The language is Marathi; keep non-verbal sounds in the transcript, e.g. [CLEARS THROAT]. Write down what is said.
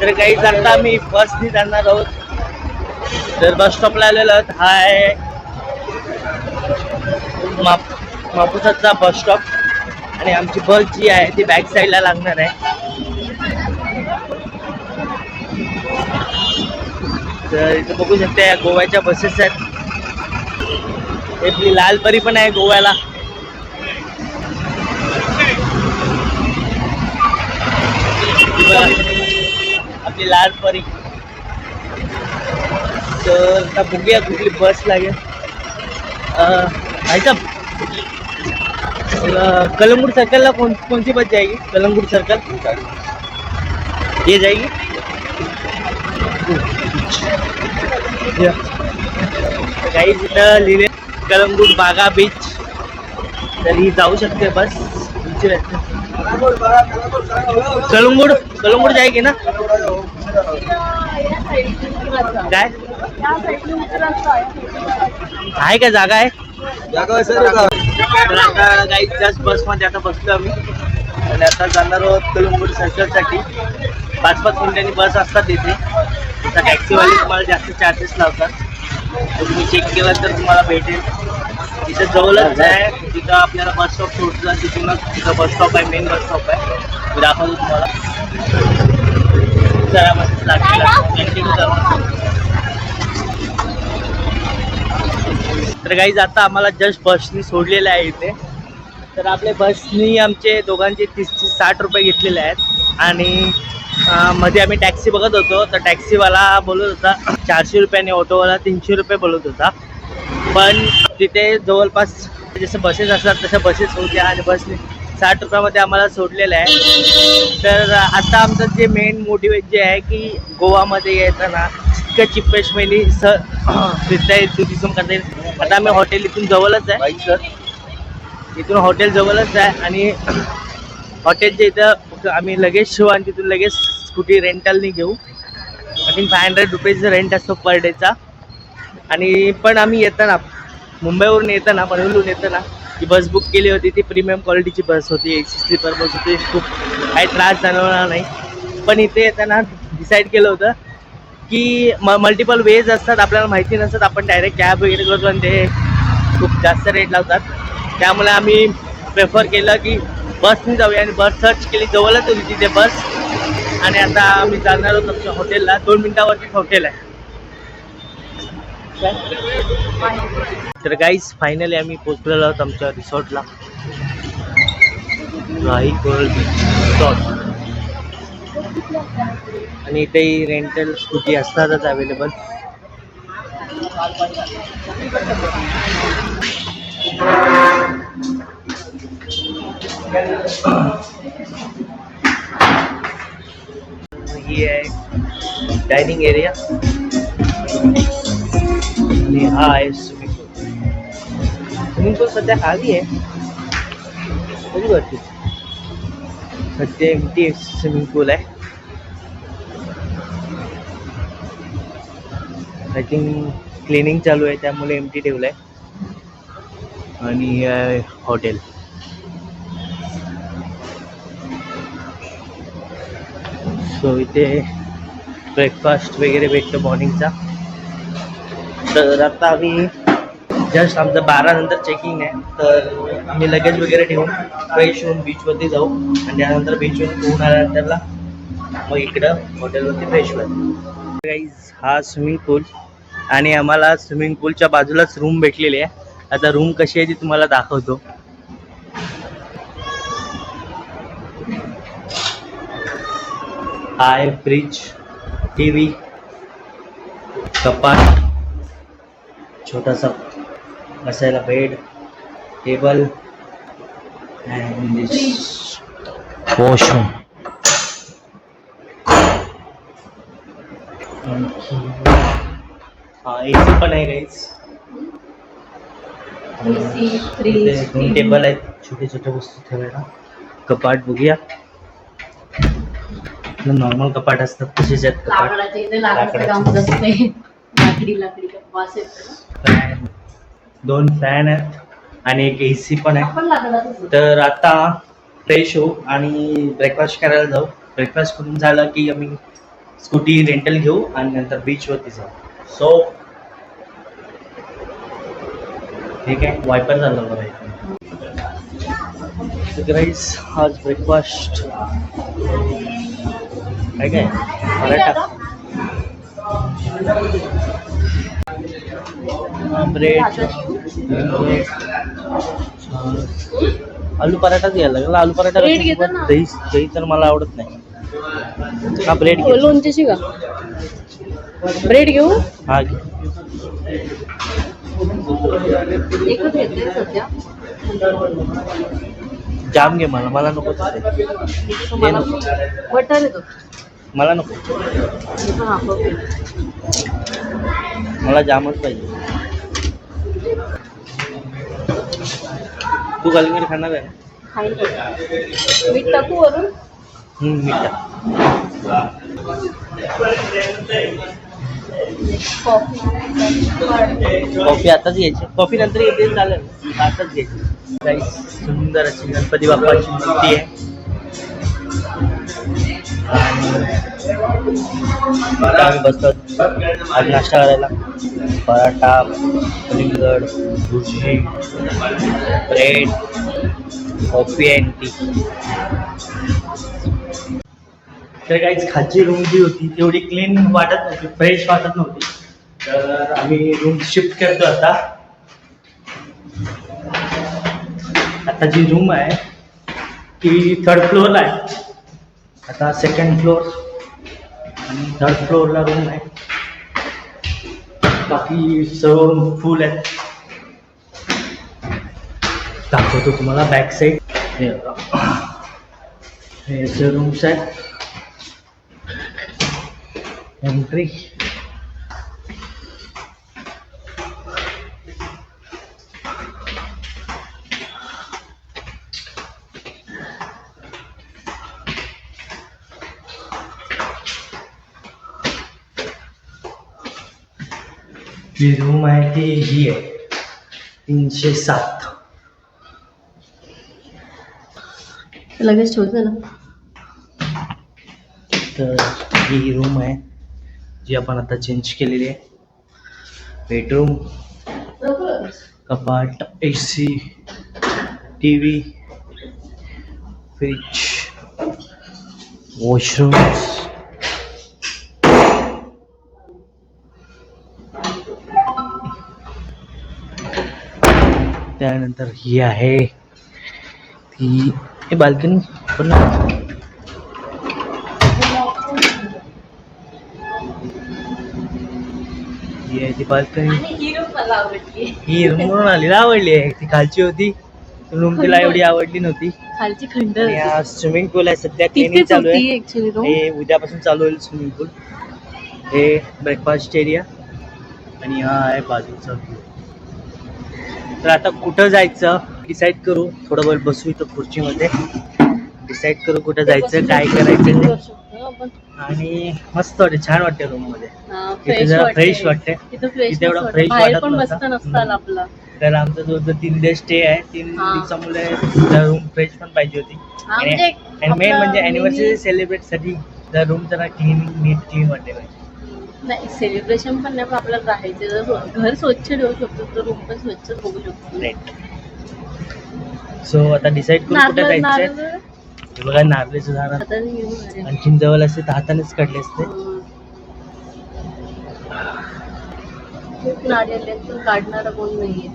तर काही आता आम्ही बसनी जाणार आहोत. तर बस स्टॉपला आलेलो आहोत. हा आहे माप मापुसाचा बस स्टॉप आणि आमची बस जी आहे ती बॅक साईडला लागणार आहे. तर इथं बघू शकता या गोव्याच्या बसेस आहेत. आपली लालपरी पण आहे गोव्याला. ती आपली लाल परी. तर आता बघूया कुठली बस लागेल. अं, भाई कलंगूट सर्कलला कोण कोणती बस जाएगी कलंगूट सर्कल ये जाएगी काही तिथं लिहिले कलंगूट बागा बीच तर ही जाऊ शकते बस. बीच कलंगूट कलंगूट जाएगी ना? काय? आहे का जागा आहे? तर आता काही जस्ट बसमध्ये आता बसलो आम्ही. आणि आता जाणार आहोत कलंगूट सर्कलसाठी पाच पाच मिनिटांनी बस असतात इथे. आता टॅक्सीवाले तुम्हाला जास्त चार्जेस लावतात. तुम्ही चेक केलं तर तुम्हाला भेटेल. तिथं जवळच आहे. तिथं आपल्याला बस स्टॉप सोडला तिथूनच तिथं बस स्टॉप आहे मेन बस स्टॉप आहे. मी दाखवतो तुम्हाला. जरा तर काही आता आम्हाला जस्ट बसनी सोडलेलं आहे इथे. तर आपल्या बसनी आमचे दोघांचे तीस तीस साठ रुपये घेतलेले आहेत. आणि मध्ये आम्ही टॅक्सी बघत होतो. तर टॅक्सीवाला बोलत होता चारशे रुपयाने ऑटोवाला तीनशे रुपये बोलत होता. पण तिथे जवळपास जसं बसेस असतात तशा बसेस होत्या आणि बसने साठ रुपयामध्ये आम्हाला सोडलेलं आहे. तर आता आमचं जे मेन मोटिवेट जे आहे की गोवामध्ये येताना इतकं चिपेस्ट मैनी स [CLEARS THROAT] फिरता येईल टुरिझम करता येईल. आता आम्ही हॉटेल इथून जवळच आहे. सर. इथून हॉटेल जवळच आहे आणि [CLEARS THROAT] हॉटेलच्या इथं आम्ही लगेच शिव आणि तिथून लगेच स्कूटी रेंटलनी घेऊ. I think five hundred rupees rent असतो पर डेचा आणि पण आम्ही येताना मुंबईवरून येताना पनवेलवरून येताना ती बस बुक केली होती. ती प्रीमियम क्वालिटीची बस होती. ए सी स्लीपर बस होती. खूप काही त्रास जाणवणार नाही. पण इथे येताना डिसाईड केलं होतं की म मल्टिपल वेज असतात. आपल्याला माहिती नसतात. आपण डायरेक्ट कॅब वगैरे करतो आणि ते खूप जास्त रेट लावतात. त्यामुळे आम्ही प्रेफर केलं की बसने जाऊया आणि बस सर्च केली. जवळच होती तिथे बस आणि आता आम्ही जाणार आहोत आमच्या हॉटेलला दोन मिनिटावरती हॉटेल आहे. तर गाईज फायनली आम्ही पोचलेलो आहोत आमच्या रिसॉर्टला राही गोल्ड बीच रिसॉर्ट आणि इथेही रेंटल स्कूटी असतातच अवेलेबल ही आहे डायनिंग एरिया आणि हा आहे स्विमिंग पूल स्विमिंग पूल सध्या खाली आहे. कधी वरती. सध्या एमटी स्विमिंग पूल आहे. आय थिंक क्लिनिंग चालू आहे त्यामुळे एमटी ठेवलं आहे. आणि हॉटेल सो इथे ब्रेकफास्ट वगैरे भेटतो मॉर्निंगचा तर आता आम्ही जस्ट आमचं बारा नंतर चेकिंग आहे. तर आम्ही लगेज वगैरे ठेवून फ्रेश होऊन बीचवरती जाऊ. आणि त्यानंतर बीचवरून पोहून आल्यानंतरला मग इकडं हॉटेलवरती फ्रेश होईल. गाईज हा स्विमिंग पूल आणि आम्हाला स्विमिंग पूलच्या बाजूलाच रूम भेटलेली आहे. आता रूम कशी आहे ती तुम्हाला दाखवतो. हाय फ्रीज टी व्ही कपाट. छोटासा बसायला बेड टेबल अँड वॉशरूम हा ए सी पण आहे काहीच दोन. टेबल आहेत छोटे छोटे वस्तू ठेवायला. कपाट बघूया. नॉर्मल कपाट असतात तसेच आहेत कपाट. लाकडी लाकडी ना. फॅन दोन फॅन आहेत आणि एक ए सी पण आहे. तर आता फ्रेश होऊ आणि ब्रेकफास्ट करायला जाऊ. ब्रेकफास्ट करून झालं की आम्ही स्कूटी रेंटल घेऊ आणि नंतर बीचवरती जाऊ. सो ठीक आहे. वायपर झालं बघा इथे. राईस आज ब्रेकफास्ट काय काय? पराठा. ब्रेड. आलू पराठाच घ्यायला लागला. आलू पराठा Bread कसं घेतो सोबत ना. दही दही तर मला आवडत नाही. हा ब्रेड घे. लोणच्याची का ब्रेड घेऊ? हा घे. एकच घेते सध्या. जाम घे मला. मला नको तसे. मला बटर येतो. मला नको. मी पण वापरते. मला जामच पाहिजे. तू कलिंगड खाणार आहे ना? मीठ टाकू वरून? हम्म. कॉफी. कॉफी आताच घ्यायची. कॉफी नंतर येते चालेल. आताच घ्यायची. काही सुंदर अशी गणपती बाप्पाची मूर्ती आहे. आता आम्ही बसतो आज नाश्ता करायला. पराठा कलिंगड bhurji bread coffee and tea तर काहीच खालची रूम जी होती तेवढी क्लीन वाटत नव्हती फ्रेश वाटत नव्हती. तर आम्ही रूम शिफ्ट करतो आता. आता जी रूम आहे ती थर्ड फ्लोअरला आहे. आता सेकंड फ्लोअर थर्ड फ्लोअरला रूम आहे. बाकी सर्व रूम फुल आहेत दाखवतो तुम्हाला बॅक साईड हे हे असे रूम्स आहेत. एंट्री ही रूम आहे ती ही आहे तीनशे सात लगेच ठेवते ना तर ही रूम आहे जी आपण आता चेंज केलेली आहे बेडरूम कपाट A C T V fridge washrooms त्यानंतर ही आहे. ती हे बाल्कनी पण ही आहे ती बाल्कनी. ही रूम म्हणून आली आवडली आहे. ती खालची होती. रूम तिला एवढी आवडली नव्हती. खालची खंड स्विमिंग पूल आहे. सध्या तिथेच चालू आहे. हे उद्यापासून चालू होईल स्विमिंग पूल हे ब्रेकफास्ट एरिया आणि हा आहे बाजूचा व्ह्यू तर आता कुठं जायचं? डिसाईड करू. थोडं वेळ बसू इथं खुर्चीमध्ये. डिसाईड करू कुठं जायचं काय करायचं ते. आणि मस्त वाटते. छान वाटते रूममध्ये. इथे जरा फ्रेश वाटते तिथं फ्रेश इथे एवढं बाहेर वाटत नव्हतं. तर आमचा जो तीन दिवस स्टे आहे तीन. दिवसामुळे रूम फ्रेश पण पाहिजे होती. म्हणजे आणि मेन म्हणजे अॅनिव्हर्सरी सेलिब्रेटसाठी रूम जरा क्लीन नीट क्लीन वाटते पाहिजे नाही सेलिब्रेशन पण नाही पण आपल्याला राहायचं जर घर स्वच्छ ठेवू शकतो तर रूम पण स्वच्छ बघू शकतो. राईट सो आता डिसाईड करू कुठे नारळ जायचं नारळ हे बघा नारळीचं झाड घेऊन अरे. आणखीन जवळ असते तर हातानेच काढले असते. खूप नारियल आहेत, पण काढणारा कोण नाहीये.